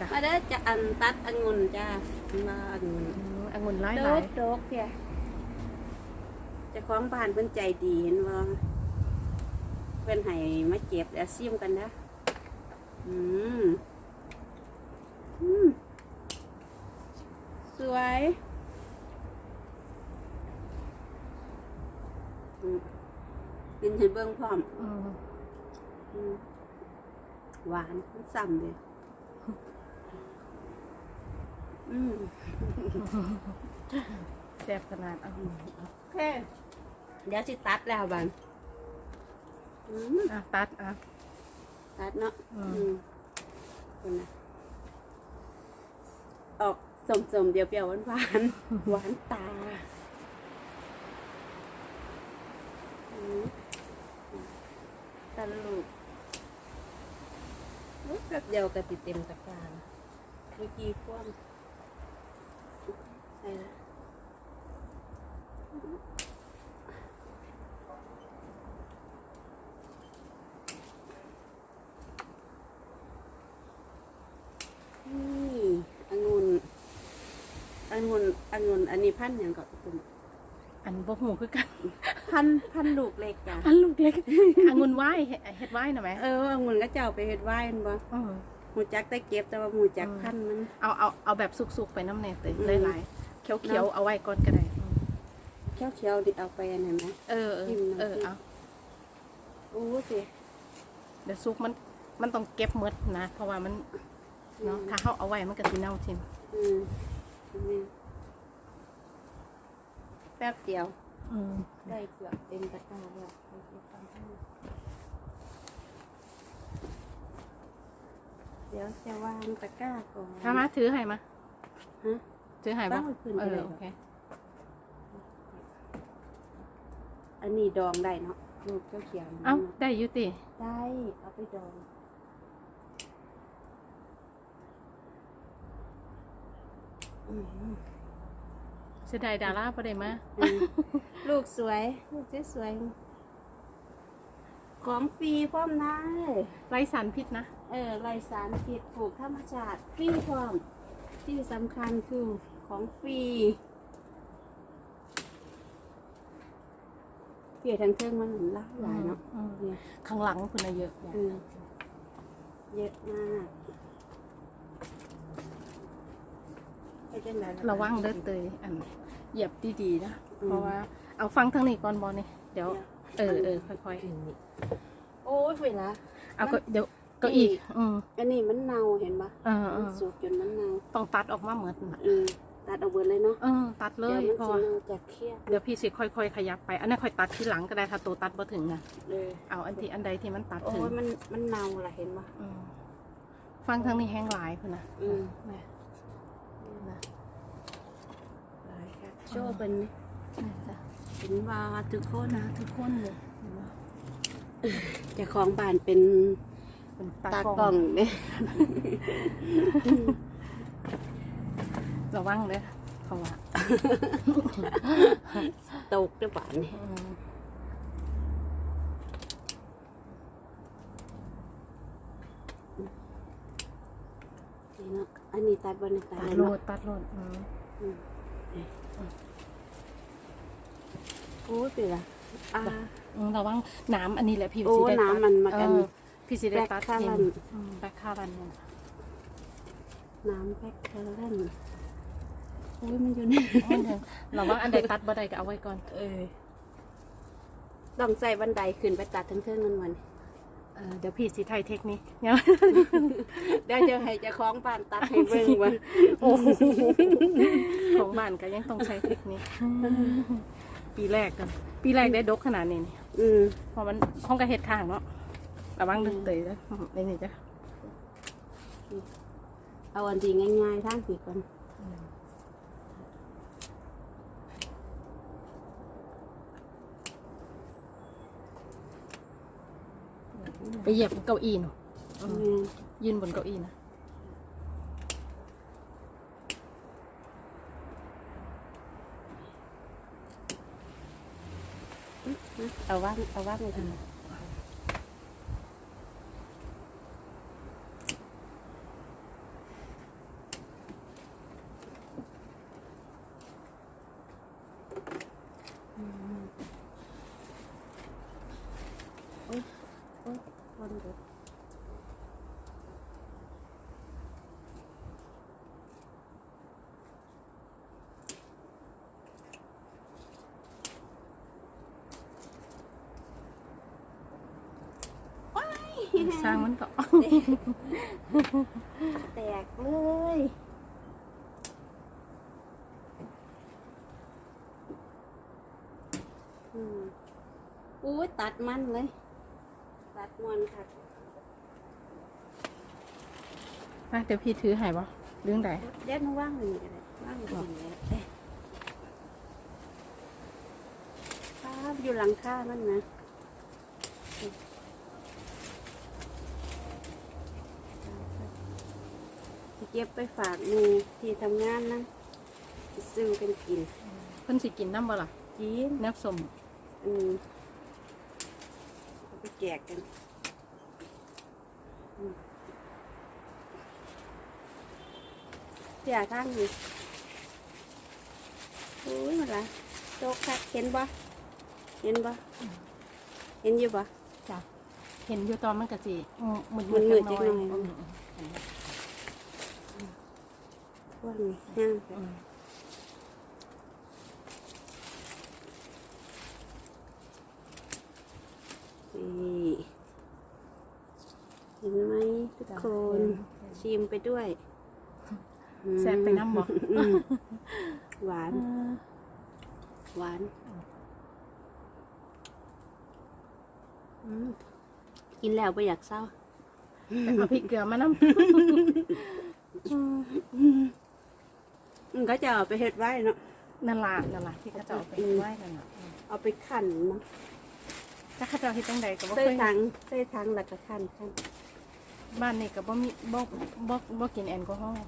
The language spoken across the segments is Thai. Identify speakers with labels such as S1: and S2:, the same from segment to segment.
S1: จ้ะ
S2: มาเด้อจะอันตัดองุ่นจ้ามาองุ่น
S1: อืมองุ่นหลาย
S2: โด
S1: หลาย
S2: กโดกเพียเจะคล้าของบ้านเพิ่นใจดีเห็นบ่เพิ่นให้มาเก็บแล้วซิมกันนะอืมอืมสวยอืมกินให้เบิ่งพร้อม
S1: อืม
S2: อืมหวานซ้ำเลยอืม
S1: แซ่บขนาดเอา
S2: โอเคเดี๋ยวสิตัดแล้วบังอืม
S1: อะตัดอะ
S2: ตัดเนาะ
S1: อืม
S2: อืมคนนะออกสมๆเดียวเปรี้ยวๆหวานๆหวานตาอืมตะลูกอุ๊ยแป๊บเดียวก็ติดเต็มตะกร้ารเมื่อกี้พ่วงใส่ละนี่องุ่นองุ่นองุ่นอันนี้พันธุ์อย่างกับคุณ
S1: อันบ่หูคือกัน
S2: พันธุ์พันธุ์ลูกเล็กจ้ะ
S1: อันลูกเล็กองุ่นไหว้เฮ็ดเฮ็ดไหว้น่ะแหม
S2: เออองุ่นก็เจ้าไปเฮ็ดไว้มันบ่
S1: เออ
S2: หมูจักได้เก็บแต่ว่าหมูจัก
S1: อืม
S2: พันธุ์มัน
S1: เอาเอาเอาแบบสุกๆไปน้ำแน่เตย
S2: อืม
S1: หลายๆ เขียวๆเอาไว้ก่อนก็ได้อืม
S2: เขียวเขียวๆดิเอาไปอันไหนไหม
S1: เออเออ
S2: จิ้มน้ำ
S1: เออ
S2: จิ้ม
S1: เอา
S2: โอ้สิ
S1: เดี๋ยวซุกมันมันต้องเก็บหมดนะ เพราะว่ามันเนาะถ้าเขาเอาไว้มันก็สิเน่าทิ่ม
S2: อืมนี่แป๊บเดียว
S1: อืม
S2: ได้เกือบเต็มตะกร้าแล้วไปเก็บตามให้เดี๋ยวจะวางตะกร้าก่อน
S1: ถ้ามาถือให้มา
S2: ฮะ
S1: ถือให้บ่
S2: ตั้งไว้คืน
S1: เอ
S2: ก็
S1: อ
S2: ได้
S1: โอเค
S2: อันนี้ดองได้เนาะลูกเจ้าเขียวๆ
S1: เอ้าได้อยุติ
S2: ได้เอาไปดองอืม
S1: เสียดายดาราบ่ได้มา
S2: อืมลูกสวย ลูกสวยๆของฟรีพร้อมนะ
S1: ไรสารพิษนะ
S2: เออไรสารพิษปลูกธรรมชาติฟรีพร้อม ที่สำคัญคือของฟรีเกี่ยทางเครื่องมันหลายหลายเนาะ
S1: อืม
S2: เนี่ย
S1: ข้างหลังคุณน่ะเยอะ
S2: อืมเยอะมากไปจังไหนล่
S1: ระวังเด้อเตยอันเหยียบดีๆนะ
S2: อืม
S1: เพราะว่าเอาฟังทางนี้ก่อนบอนี่เดี๋ยว เออเออค่อย
S2: โอ้ยเวลา
S1: ๆเอาก็เดี๋ยว เก็อีกอืม
S2: อันนี้มันเน่าเห็นปะ
S1: เออเอ
S2: มัน
S1: อ
S2: สุกจนมันเน่า
S1: ต้องตัดออกมาเหมือนน่ะ
S2: อืมตัดเอาเบิดเลยเนาะ
S1: เออตัดเล
S2: เดี๋ย
S1: ยว
S2: มัน
S1: เพราะ
S2: จะ
S1: ว่า
S2: เน่าจากเครียด
S1: เดี๋ยวพี่สิค่อยๆขยับไปอันนั้นค่อยตัดที่หลังก็ได้ถ้าตัวตัดบ่ถึงนะ
S2: เลย
S1: เอาอันที่อันใดที่มันตัด
S2: โอ้
S1: ถึง
S2: ยมันมันเน่าล่ะเห็นปะ
S1: อืมฟังทางนี้แห้งหลายพุ่นนะ
S2: อืม
S1: นะนะ
S2: หลายค่ะโชว์เป็นนี่
S1: นี่จ้ะ
S2: เห็นว่าทุกคน
S1: นะทุกคนเลยเห็นไหม
S2: เจ้าของบ้านเป็น
S1: เป็น
S2: ตา
S1: ตากก
S2: ล้
S1: ล้
S2: อ
S1: องง
S2: เนี่ย
S1: ระวังเลยเพราะว่า
S2: ตกด้วยบ้านนี่
S1: อืม
S2: นี่เนาะอันนี้ตัดบนตัด
S1: ตัด
S2: เลย
S1: โล
S2: เนาะ
S1: ดตัดโลดอืม
S2: อืมโอ้ยเป็นไรอ่า
S1: อืมระวังน้ำอันนี้แหละพี่
S2: โอ้
S1: สิได้ตัด
S2: น้ำมันมากัน
S1: เออ พี่สิได้ตัด
S2: แบคคารัน
S1: อืมแบคคารันเนี่ย
S2: น้ำแพ็คเทอร์เรนโอ้ยมันอยู่ใน
S1: มันถึงระวังอันใดตัดบ่ได้ก็เอาไว้ก่อน
S2: เออต้องใส่บันไดขึ้นไปตัดทั้งเทิงนั่นวัน
S1: เออเดี๋ยวพี่สิไทยเทคนิคเนี่ย
S2: เดี๋ยวจะให้เจะคล้าของบ้านตัดให้เบิ่งว่า
S1: ของบ้านก็ยังต้องใช้เทคนิคปีแรกกัน ปีแรกได้ดกขนาดนี้นี่
S2: อืม
S1: เพราะมันห้องกระเฮ็ดข้างเนาะ ระวังดึงเตยแล้วในนี่จ้ะ
S2: เอาอันดีง่ายๆทางสีก่อน
S1: ไปเหยียบเก้าอี้เนาะ
S2: อืม
S1: ยืนบนเก้าอี้นะ
S2: เอาว่างเอาว่างเลยค่ะ มันเดว้าย
S1: สร้างมันก็
S2: แตกเลยอืมอุ้ยตัดมันเลย ตัดมันค่ะ
S1: มาเดี๋ยวพี่ถือให้บ่เรื่องใด
S2: เด็ดมาว่างเลยนี่ก็ได้ว่างอยู่นี่ก็ได้ครับอยู่หลังคามันนะสิเก็บไปฝากหมูที่ทำงานนะสิซื้อกันกิน
S1: เพิ่นสิกินน้ำบ่ล่ะ
S2: กิน
S1: แนบสม
S2: อืมเอา ไปแจกกันอืมเสียข้างอยู่โอ้ยมาละโจกคักเห็นบ่เห็นบ่เห็นอยู่บ่
S1: จ้ะเห็นอยู่ตอนมันก็สิมืด
S2: มื
S1: มื
S2: ด
S1: ด
S2: ๆ
S1: จักหน่อย
S2: จักหน่อย
S1: อืม
S2: ว่านี่ห้าง
S1: อืม
S2: นี่เห็น ไหมทุกคนชิมไปด้วย
S1: แซ่บไปน้ำบ่
S2: อืมหวาน
S1: เออ
S2: หวานอืมกินแล้วไม่อยากเศร้า
S1: ไปเอาพริกเกลือมาน้ำ
S2: อืมก็จะเอาไปเฮ็ดไว้เนาะ
S1: นั่นล่ะนั่นล่ะที่เขาจะเอาไปไว้นั่นน่ะอืม
S2: เอาไปขันมั้ง
S1: ถ้าเขาจะเอาเฮ็ดจังใดก็บ่
S2: ใส่
S1: เคย
S2: ถังใส่ถังแล้วก็ขันขัน
S1: บ้านนี่ก็บ่มีบ่บ่บ่กินแอลกอฮอล์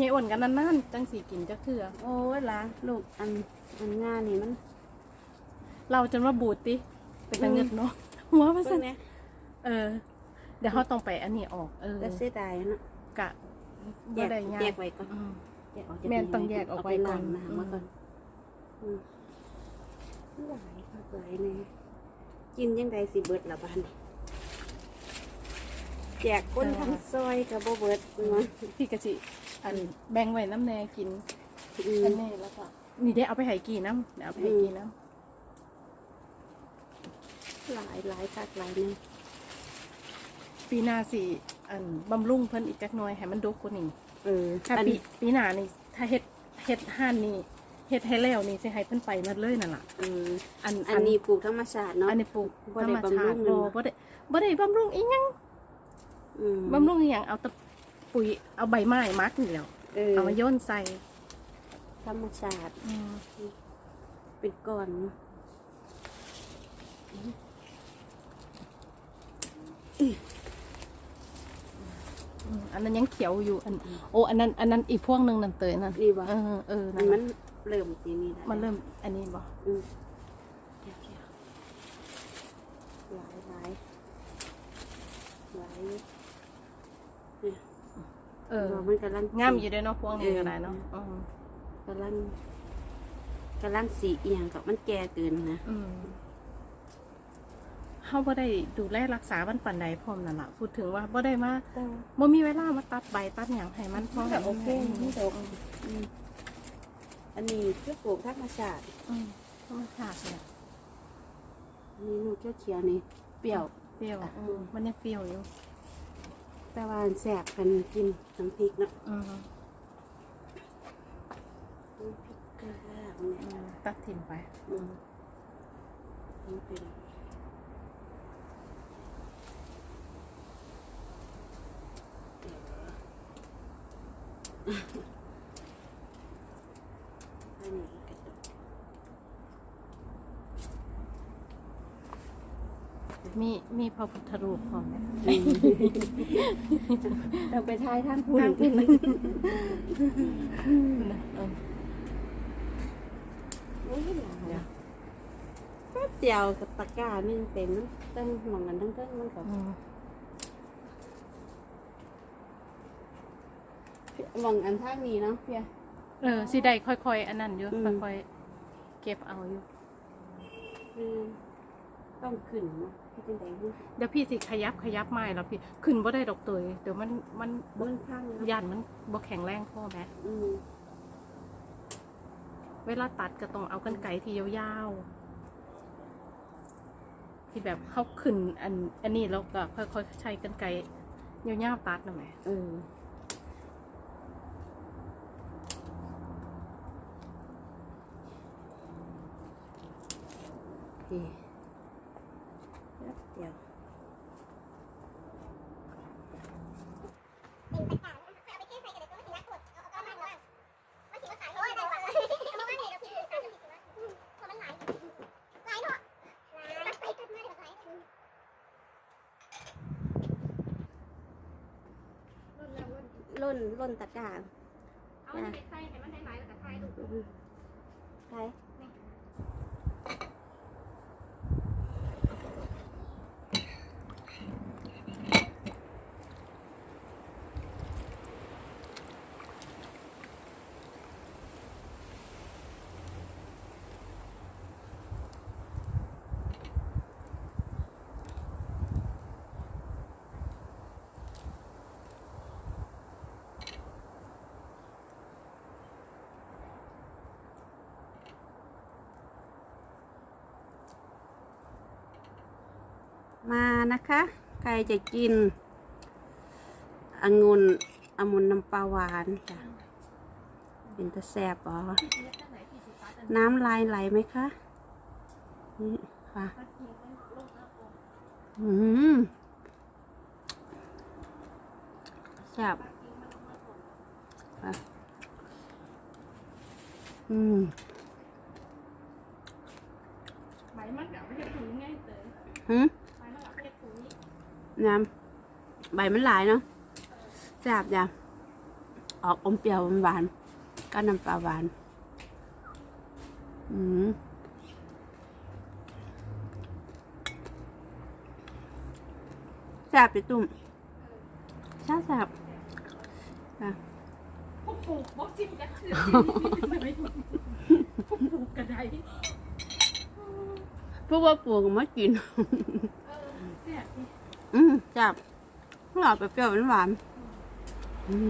S1: ยายอ้วนกันนานๆจังสิกินจักเทื่อ
S2: โอ้ยล่ะลูกอันอันงานนี่มัน
S1: เราจนว่าบูดติเป็นตะเงิดเนาะหัวว่า
S2: เพิ่
S1: ซั่
S2: ง
S1: น
S2: เนี่ย
S1: เออ เดี๋ยวเขาต้องไปอันนี้ออกเออ
S2: ก็เสียดายเนาะ
S1: กะ
S2: แย
S1: บ่
S2: ก
S1: ได้ยา
S2: แย
S1: ก
S2: กไว้ก่อน
S1: อืม
S2: แยกออกจาก
S1: แม่น
S2: นี่
S1: ต้องแยกออกไว้ก่อน
S2: เาปล้างน้ำไว้ก่อนอืมหลายค่ะหลายเนี่ยกินยังไงสิเบิดละบ้านนี่ แจกคนทั้งซอยกับโบเบิดเนาะ
S1: พี่กะสิอันแบ่งไว้น้ำแน่กิน
S2: อืม
S1: อันนี้แล้วก็นี่ได้เอาไปให้กี่น้ำเดี๋ยวเอาไปให้กี่น้
S2: หลายหลายคักหลายเนี่ยำ
S1: ปีหน้าสิอันบำรุงเพิ่นอีกจักหน่อยให้มันดกกว่านี้
S2: เออ
S1: ถ้า
S2: อัน
S1: ปีปีหน้านี่ถ้าเฮ็ดเฮ็ดห่านนี่เฮ็ดให้แล้วนี่สิให้เพิ่นไปหมดเลยนั่นล่ะ
S2: เออ
S1: อัน
S2: อันนี้ปลูกธรรมชาติเนาะ
S1: อันนี้ปลูก
S2: บ่
S1: ธร
S2: ได้
S1: รม
S2: บำรุ
S1: ชาติ
S2: ง
S1: บ่
S2: มันบ่
S1: บ่ได้บ่ได้บำรุงอีหยัง
S2: อืม
S1: บำรุงอีหยังเอาแต่ปุ๋ยเอาใบไม้มักนี่แหล้ว
S2: เออ
S1: เอามาโยนใส่
S2: ธรรมชาติ
S1: อืม
S2: เป็นก้อน
S1: อืมอันนั้นยังเขียวอยู่อัน โอ้อันนั้น อันนั้นอีกพวกหนึงนั่นเตยนั่น
S2: นี่บ่
S1: เออเออ
S2: มั
S1: นั่
S2: น
S1: น
S2: มัน
S1: น่ะ
S2: เริ่มสีนี้แล้ว
S1: มันเริ่มอันนี้บ่
S2: อืมเดี๋ยวๆหลายหลายหลาย
S1: เออ
S2: มันกำลัง
S1: งามอยู่เด้อเนาะพวกนี้ก็ได้เนาะอืม
S2: กำลังกำลังสีเอียงกับมันแก่เกินนะ
S1: อืมเฮาบ่ได้ดูแลรักษามันปานใดพร้อมนั่นล่ะพูดถึงว่าบ่ได้มาบ่มีเวลามาตัดใบตัดหยังให้มันพอ
S2: แต่โอเค
S1: ให้
S2: นี่
S1: มัน
S2: ดอกอืมอันนี้เพื่อปลูกธรรมชาติ
S1: อืมธรรมชาติเนี่ย
S2: อันนี้นูนเขียวๆนี่เปรี้ยว
S1: เปรี้ยวอืมมันยังเปรี้ยวอยู่
S2: แต่ว่าแสบกันกินน้ำพริกเนาะ
S1: อืม
S2: น้ำพริกเกลือเนี่ย
S1: อืมตัดทิ้งไป
S2: อืมนี่เป็นอันนี้กระดก
S1: มีมีพระพุทธรูปพร้อมเนี่ย
S2: เราไปทายท่านพูด
S1: ทางขึ้นเลยนะเออ
S2: โอ้ยหลาย
S1: เดี๋ยว
S2: แป๊บเดียวกับตะกร้าหนึงเต็มเนอะตั้งหมองกันทั้งเทั้งมันก็
S1: อืม
S2: หมองอันท่างนี้เนาะเพีย
S1: เออสิได้ค่อยๆ อันนั้นอยู่
S2: อืม
S1: ค่อยๆ เก็บเอาอยู่
S2: อืม ต้องขึ้นเนาะที่จังได๋มัน
S1: เดี๋ยวพี่สิขยับขยับไม้แล้วพี่ขึ้นบ่ได้ดอกเตยเดี๋ยวมันมัน
S2: บ่มันพังเนาะ
S1: ยันมันบ่แข็งแรงพอแหม
S2: อืม
S1: เวลาตัดก็ต้องเอากันไกรที่ยาวๆที่แบบเข้าขึ้นอันอันนี้แล้วก็ค่อยๆใช้กันไกรยาวๆตัดนะแหม
S2: เออโอเคแป๊บ เดียวล่นล่นตะกร้า
S1: เอาไปใส่ให้มันได้หลายแล้วก็ถ่ายรูป
S2: อืมใช่ มานะคะ ใครจะกินองุ่นองุ่นน้ำปลาหวานจ้ะเป็นตะแสบเหรอน้ำลายไหลไหมคะนี่ค่ะอืมแซ่บค่ะอืม
S1: ใบมันกับไม่ใช่ถุงไงเตย น้ำ
S2: ใบมันหลายเนาะแซ่บจ้ะออกอมเปรี้ยวหวานๆก็น้ำปลาหวาน อืมแซ่บไปตุ่มแซ่บแซ่บจ้ะ
S1: พวกปลูกบอกจิ้มจะคือพวกปลูกกระได
S2: เพราะว่าปลูกมากิน
S1: เออเนี่ยนี่
S2: อืมแซ่บหวานไปเปรี้ยวหวานอืม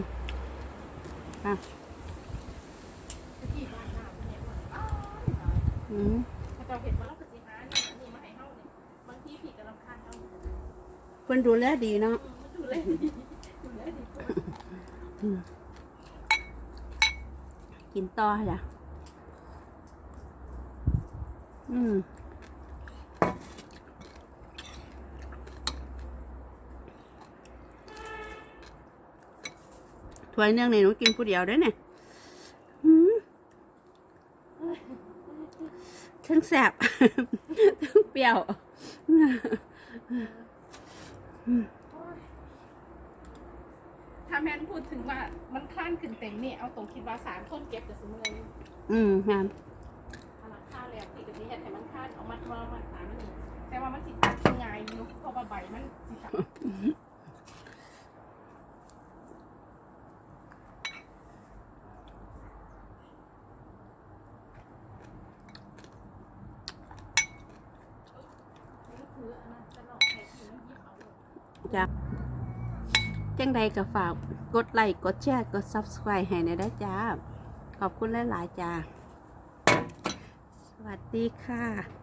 S2: ค่ะ
S1: ตะกี้บ้านหน้าเนี่ยว่าอ้าว
S2: อืม
S1: เราเห็นว่าเราปฏิหารเนี่ยอันนี่มาให้เฮาเนี่ยบางทีผิดกับลำคาญเฮามัน
S2: เพิ่นดูแลดีเนาะ
S1: ดูแลดีดูแลดีกว่า
S2: กินต่อจ้ะอืม ถ้วยเนื่องนี่หนูกินผู้เดียวด้วยเนี่ยทั้งแสบทั้งเปรี้ยว
S1: ถ้าแม่นพูดถึงว่ามันคลานขึ้นเต็มนี่เอาตรงคิดว่าสามคนเก็บแต่สมมติเลย
S2: อืมงาน
S1: เอาราคาแล้วติดกับนี้เห็นให้มันคลานเอามัดมามาสามนี่แต่ว่ามันสิตัดง่ายอยู่เพราะว่าใบมันสิด
S2: จ้ะ จังใดก็ฝากกดไลค์กดแชร์กด subscribe ให้ในได้จ้า ขอบคุณหลาย ๆ จ้า สวัสดีค่ะ